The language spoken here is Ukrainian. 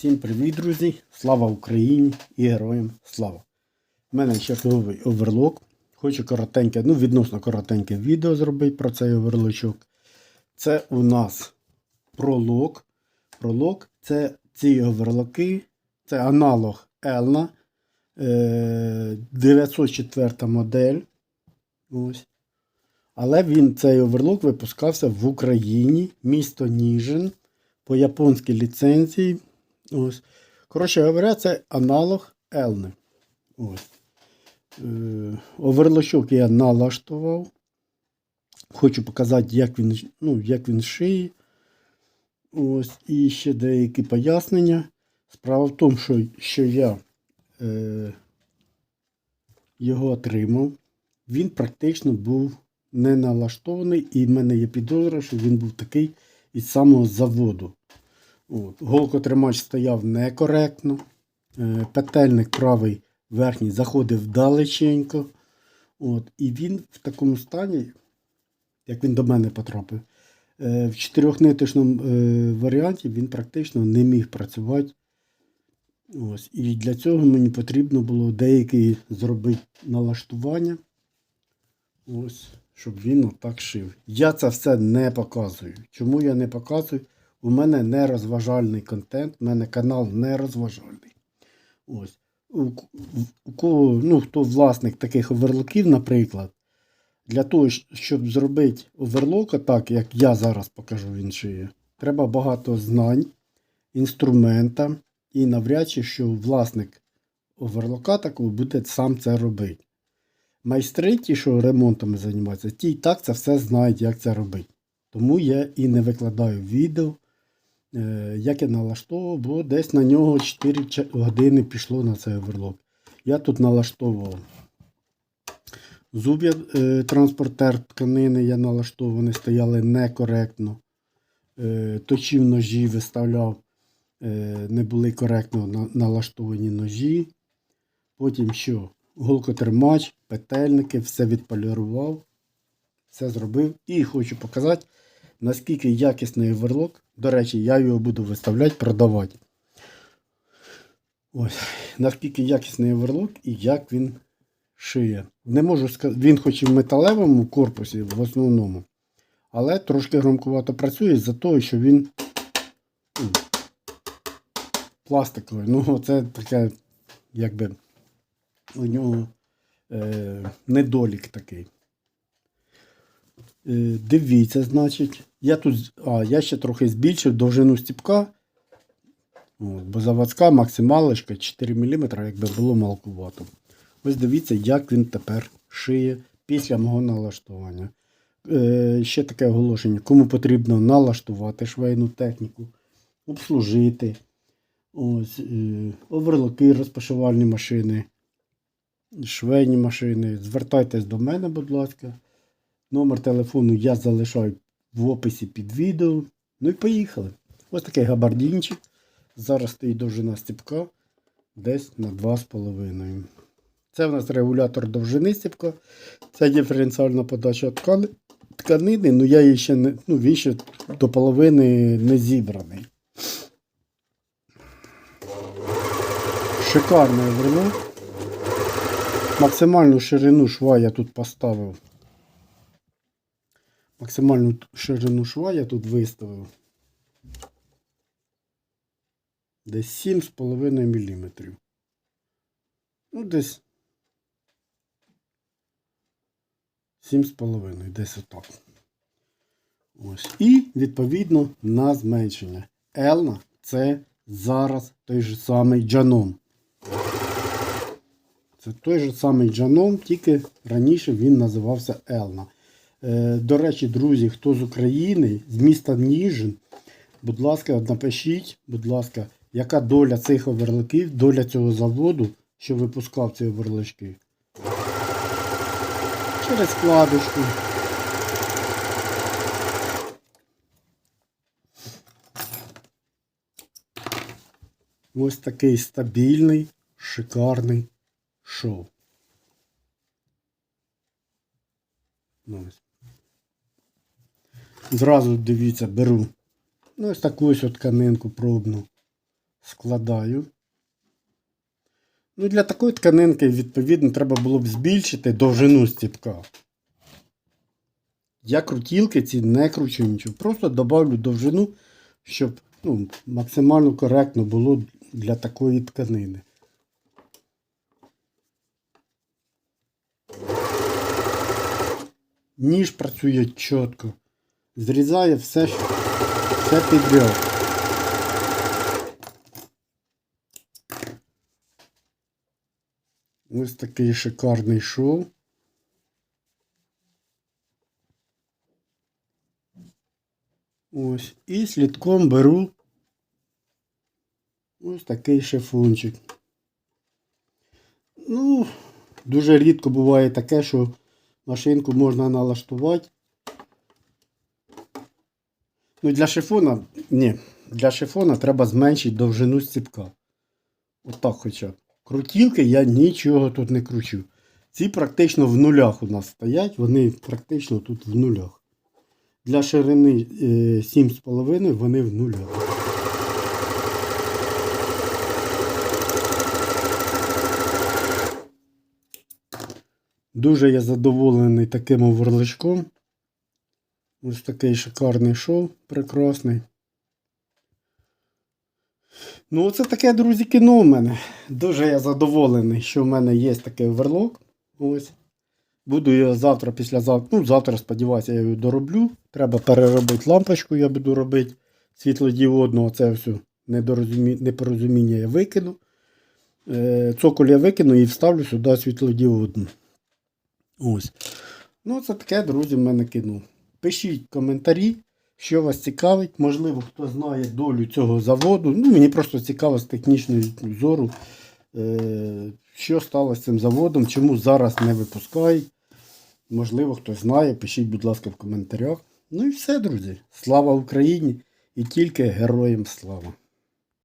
Всім привіт, друзі! Слава Україні і героям слава! У мене черговий оверлок. Хочу коротеньке, ну відносно коротеньке відео зробити про цей оверлочок. Це у нас пролог. Пролог це ці оверлоки, це аналог Elna. е, 904 модель. Ось. Але він цей оверлок випускався в Україні, місто Ніжин, по японській ліцензії. Ось. Коротше говоря, це аналог Елни. Ось. Е, оверлочок я налаштував. Хочу показати, як він, ну, як він шиє. Ось. І ще деякі пояснення. Справа в тому, що, що я е, його отримав. Він практично був не налаштований, і в мене є підозра, що він був такий із самого заводу. От. Голкотримач стояв некоректно. Е, Петельник правий верхній заходив далеченько. От. І він в такому стані, як він до мене потрапив, е, в чотирьохниточному е, варіанті він практично не міг працювати. Ось. І для цього мені потрібно було деякі зробити налаштування. Ось, щоб він отак шив. Я це все не показую. Чому я не показую? У мене не розважальний контент, у мене канал не розважальний. Ось. У, кого, ну, хто власник таких оверлоків, наприклад, для того, щоб зробити оверлок, так, як я зараз покажу він шиє, треба багато знань, інструмента, і навряд чи, що власник оверлока такого буде сам це робити. Майстри, ті, що ремонтами займаються, ті і так це все знають, як це робити. Тому я і не викладаю відео, як я налаштовував, бо десь на нього 4 години пішло на цей оверлок. Я тут налаштовував зуб'я е, транспортер тканини, я налаштований, стояли некоректно. Е, точив ножі, виставляв, е, не були коректно налаштовані ножі. Потім що? Голкотримач, петельники, все відполірував, все зробив. І хочу показати, наскільки якісний оверлок. До речі, я його буду виставляти, продавати. Ось, наскільки якісний оверлок і як він шиє. Не можу сказати, він хоч і в металевому корпусі в основному, але трошки громкувато працює за того, що він пластиковий. Ну, це таке, якби у нього е, недолік такий. Е, дивіться, значить, я тут, а, я ще трохи збільшив довжину стіпка. От, бо заводська максималочка 4 мм, якби було малкувато. Ось дивіться, як він тепер шиє після мого налаштування. Е, ще таке оголошення. Кому потрібно налаштувати швейну техніку, обслужити. Ось, е, оверлоки, розпашувальні машини, швейні машини. Звертайтесь до мене, будь ласка. Номер телефону я залишаю в описі під відео. Ну і поїхали. Ось такий габардінчик. Зараз стоїть довжина стіпка десь на 2,5. Це в нас регулятор довжини стіпка. Це диференціальна подача ткани- тканини. Ну я її ще не, ну, він ще до половини не зібраний. Шикарне верно. Максимальну ширину шва я тут поставив. Максимальну ширину шва я тут виставив. Десь 7,5 мм. Ну, десь 7,5, десь отак. Ось. І, відповідно, на зменшення. Елна це зараз той же самий джаном. Це той же самий джаном, тільки раніше він називався Елна. Е, до речі, друзі, хто з України, з міста Ніжин, будь ласка, напишіть, будь ласка, яка доля цих оверлоків, доля цього заводу, що випускав ці оверлочки. Через вкладочку. Ось такий стабільний, шикарний шов. Ось. Зразу дивіться, беру. Ну, ось таку ось тканинку пробну. складаю. Ну, для такої тканинки, відповідно, треба було б збільшити довжину стіпка. Я крутілки ці не кручу нічого. Просто добавлю довжину, щоб ну, максимально коректно було для такої тканини. Ніж працює чітко. Зрізає все, все підряд. Ось такий шикарний шов. Ось. І слідком беру ось такий шифончик. Ну, дуже рідко буває таке, що машинку можна налаштувати. Ну, для шифона, ні, для шифона треба зменшити довжину стіпка. Отак хоча. Крутілки я нічого тут не кручу. Ці практично в нулях у нас стоять, вони практично тут в нулях. Для ширини е, 7,5 вони в нулях. Дуже я задоволений таким оверличком. Ось такий шикарний шов, прекрасний. Ну, оце таке, друзі, кіно у мене. Дуже я задоволений, що в мене є такий оверлок. Ось. Буду я завтра, післязавтра. Ну, завтра, сподіваюся, я його дороблю. Треба переробити лампочку, я буду робити світлодіодну. Це все непорозуміння я викину. Е, Цоколь я викину і вставлю сюди світлодіодну. Ось. Ну, це таке, друзі, в мене кіно. Пишіть коментарі, що вас цікавить. Можливо, хто знає долю цього заводу. Ну, мені просто цікаво з технічної зору, е, що сталося з цим заводом, чому зараз не випускають. Можливо, хтось знає, пишіть, будь ласка, в коментарях. Ну і все, друзі. Слава Україні! І тільки героям слава!